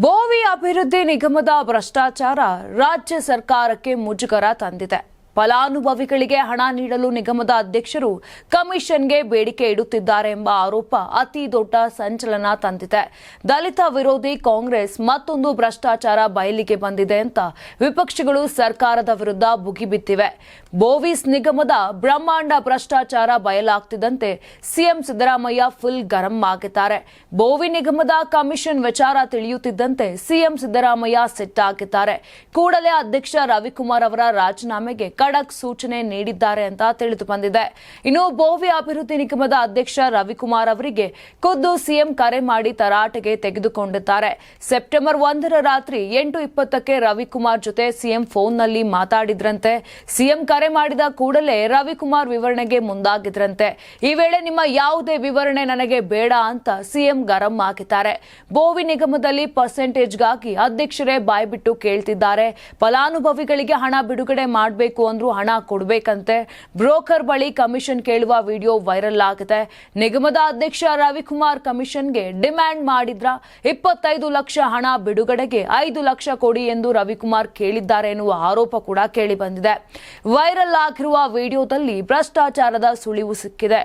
ಬೋವಿ ಅಭಿವೃದ್ಧಿ ನಿಗಮದ ಭ್ರಷ್ಟಾಚಾರ ರಾಜ್ಯ ಸರ್ಕಾರಕ್ಕೆ ಮುಜುಗರ ತಂದಿದೆ. ಫಲಾನುಭವಿಗಳಿಗೆ ಹಣ ನೀಡಲು ನಿಗಮದ ಅಧ್ಯಕ್ಷರು ಕಮಿಷನ್ಗೆ ಬೇಡಿಕೆ ಇಡುತ್ತಿದ್ದಾರೆ ಎಂಬ ಆರೋಪ ಅತಿ ದೊಡ್ಡ ಸಂಚಲನ ತಂದಿದೆ. ದಲಿತ ವಿರೋಧಿ ಕಾಂಗ್ರೆಸ್ ಮತ್ತೊಂದು ಭ್ರಷ್ಟಾಚಾರ ಬಯಲಿಗೆ ಬಂದಿದೆ ಅಂತ ವಿಪಕ್ಷಗಳು ಸರ್ಕಾರದ ವಿರುದ್ಧ ಬುಗಿಬಿದ್ದಿವೆ ಬೋವಿಸ್ ನಿಗಮದ ಬ್ರಹ್ಮಾಂಡ ಭ್ರಷ್ಟಾಚಾರ ಬಯಲಾಗ್ತಿದ್ದಂತೆ ಸಿಎಂ ಸಿದ್ದರಾಮಯ್ಯ ಫುಲ್ ಗರಂ ಆಗಿದ್ದಾರೆ. ಬೋವಿ ನಿಗಮದ ಕಮಿಷನ್ ವಿಚಾರ ತಿಳಿಯುತ್ತಿದ್ದಂತೆ ಸಿಎಂ ಸಿದ್ದರಾಮಯ್ಯ ಸಿಟ್ಟಾಗಿದ್ದಾರೆ ಕೂಡಲೇ ಅಧ್ಯಕ್ಷ ರವಿಕುಮಾರ್ ಅವರ ರಾಜೀನಾಮೆಗೆ ಖಡಕ್ ಸೂಚನೆ ನೀಡಿದ್ದಾರೆ ಅಂತ ತಿಳಿದು ಬಂದಿದೆ. ಇನ್ನು ಬೋವಿ ಅಭಿವೃದ್ಧಿ ನಿಗಮದ ಅಧ್ಯಕ್ಷ ರವಿಕುಮಾರ್ ಅವರಿಗೆ ಖುದ್ದು ಸಿಎಂ ಕರೆ ಮಾಡಿ ತರಾಟೆಗೆ ತೆಗೆದುಕೊಂಡಿದ್ದಾರೆ. ಸೆಪ್ಟೆಂಬರ್ ಒಂದರ ರಾತ್ರಿ ಎಂಟು ಇಪ್ಪತ್ತಕ್ಕೆ ರವಿಕುಮಾರ್ ಜೊತೆ ಸಿಎಂ ಫೋನ್ನಲ್ಲಿ ಮಾತಾಡಿದ್ರಂತೆ. ಸಿಎಂ ಕರೆ ಮಾಡಿದ ಕೂಡಲೇ ರವಿಕುಮಾರ್ ವಿವರಣೆಗೆ ಮುಂದಾಗಿದ್ರಂತೆ. ಈ ವೇಳೆ ನಿಮ್ಮ ಯಾವುದೇ ವಿವರಣೆ ನನಗೆ ಬೇಡ ಅಂತ ಸಿಎಂ ಗರಂ ಹಾಕಿದ್ದಾರೆ. ಬೋವಿ ನಿಗಮದಲ್ಲಿ ಪರ್ಸೆಂಟೇಜ್ಗಾಗಿ ಅಧ್ಯಕ್ಷರೇ ಬಾಯ್ಬಿಟ್ಟು ಕೇಳ್ತಿದ್ದಾರೆ. ಫಲಾನುಭವಿಗಳಿಗೆ ಹಣ ಬಿಡುಗಡೆ ಮಾಡಬೇಕು ಅಂದ್ರೂ ಹಣ ಕೊಡಬೇಕಂತೆ. ಬ್ರೋಕರ್ ಬಳಿ ಕಮಿಷನ್ ಕೇಳುವ ವಿಡಿಯೋ ವೈರಲ್ ಆಗಿದೆ. ನಿಗಮದ ಅಧ್ಯಕ್ಷ ರವಿಕುಮಾರ್ ಕಮಿಷನ್ಗೆ ಡಿಮ್ಯಾಂಡ್ ಮಾಡಿದ್ರ ಇಪ್ಪತ್ತೈದು ಲಕ್ಷ ಹಣ ಬಿಡುಗಡೆಗೆ ಐದು ಲಕ್ಷ ಕೊಡಿ ಎಂದು ರವಿಕುಮಾರ್ ಕೇಳಿದ್ದಾರೆ ಎನ್ನುವ ಆರೋಪ ಕೂಡ ಕೇಳಿ ಬಂದಿದೆ. ವೈರಲ್ ಆಗಿರುವ ವಿಡಿಯೋದಲ್ಲಿ ಭ್ರಷ್ಟಾಚಾರದ ಸುಳಿವು ಸಿಕ್ಕಿದೆ.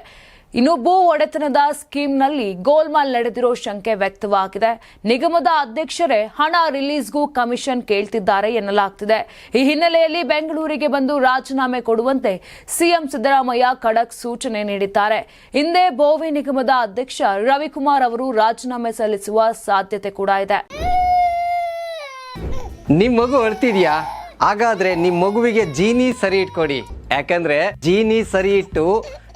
ಇನ್ನು ಭೂ ಒಡೆತನದ ಸ್ಕೀಮ್ನಲ್ಲಿ ಗೋಲ್ಮಾಲ್ ನಡೆದಿರೋ ಶಂಕೆ ವ್ಯಕ್ತವಾಗಿದೆ. ನಿಗಮದ ಅಧ್ಯಕ್ಷರೇ ಹಣ ರಿಲೀಸ್ಗೂ ಕಮಿಷನ್ ಕೇಳ್ತಿದ್ದಾರೆ ಎನ್ನಲಾಗ್ತಿದೆ. ಈ ಹಿನ್ನೆಲೆಯಲ್ಲಿ ಬೆಂಗಳೂರಿಗೆ ಬಂದು ರಾಜೀನಾಮೆ ಕೊಡುವಂತೆ ಸಿಎಂ ಸಿದ್ದರಾಮಯ್ಯ ಖಡಕ್ ಸೂಚನೆ ನೀಡಿದ್ದಾರೆ. ಹಿಂದೆ ಬೋವಿ ನಿಗಮದ ಅಧ್ಯಕ್ಷ ರವಿಕುಮಾರ್ ಅವರು ರಾಜೀನಾಮೆ ಸಲ್ಲಿಸುವ ಸಾಧ್ಯತೆ ಕೂಡ ಇದೆ. ನಿಮ್ ಮಗು ಅಳ್ತಿದ್ಯಾ? ಹಾಗಾದ್ರೆ ನಿಮ್ ಮಗುವಿಗೆ ಜೀನಿ ಸರಿ ಇಟ್ಕೊಡಿ. ಯಾಕಂದ್ರೆ ಜೀನಿ ಸರಿ ಇಟ್ಟು